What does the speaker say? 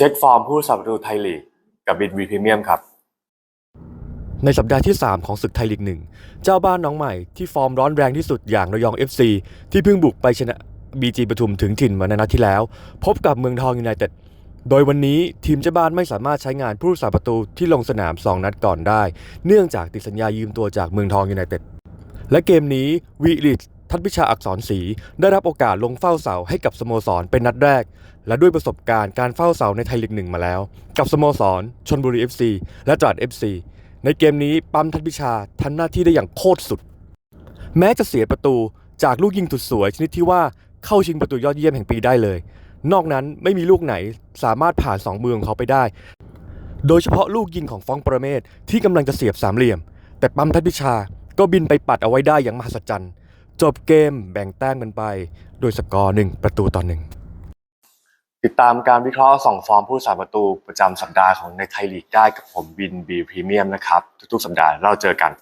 ช็คฟอร์มผู้สับประตูไทยลีกกับบินวีพรีเมียมครับ ในสัปดาห์ที่ 3 ของศึกไทยลีกหนึ่งเจ้าบ้านน้องใหม่ที่ฟอร์มร้อนแรงที่สุดอย่างระยอง FC ที่เพิ่งบุกไปชนะบีจีปทุมถึงถิ่นมาในนัดที่แล้ว พบกับเมืองทองยูไนเต็ดโดยวันนี้ทีมเจ้าบ้านไม่สามารถใช้งานผู้รักษาประตูที่ลงสนาม 2 นัดก่อนได้ เนื่องจากติดสัญญายืมตัวจากเมืองทองยูไนเต็ดและเกมนี้วีลิต ทัศน์พิชาอักษรศรีได้รับโอกาสลงเฝ้าเสาให้กับสโมสรเป็นนัดแรก และด้วยประสบการณ์การเฝ้าเสาในไทยลีกหนึ่งมาแล้ว กับสโมสรชนบุรี FC และตราด FC ในเกมนี้ปั๊มทัศน์พิชาทำหน้าที่ได้อย่างโคตรสุด แม้จะเสียประตูจากลูกยิงสุดสวยชนิดที่ว่าเข้าชิงประตูยอดเยี่ยมแห่งปีได้เลย นอกนั้นไม่มีลูกไหนสามารถผ่านสองมือของเขาไปได้ โดยเฉพาะลูกยิงของฟองประเมศที่กำลังจะเสียบสามเหลี่ยม แต่ปั๊มทัศน์พิชาก็บินไปปัดเอาไว้ได้อย่างมหัศจรรย์ จบเกมแบ่งแต้มกันไปโดยสกอร์หนึ่งประตูต่อหนึ่งติดตามการวิเคราะห์ส่องฟอร์มผู้สาประตูประจำสัปดาห์ของในไทยลีกได้กับผมบินบีพรีเมียมนะครับ ทุกๆ สัปดาห์เราเจอกัน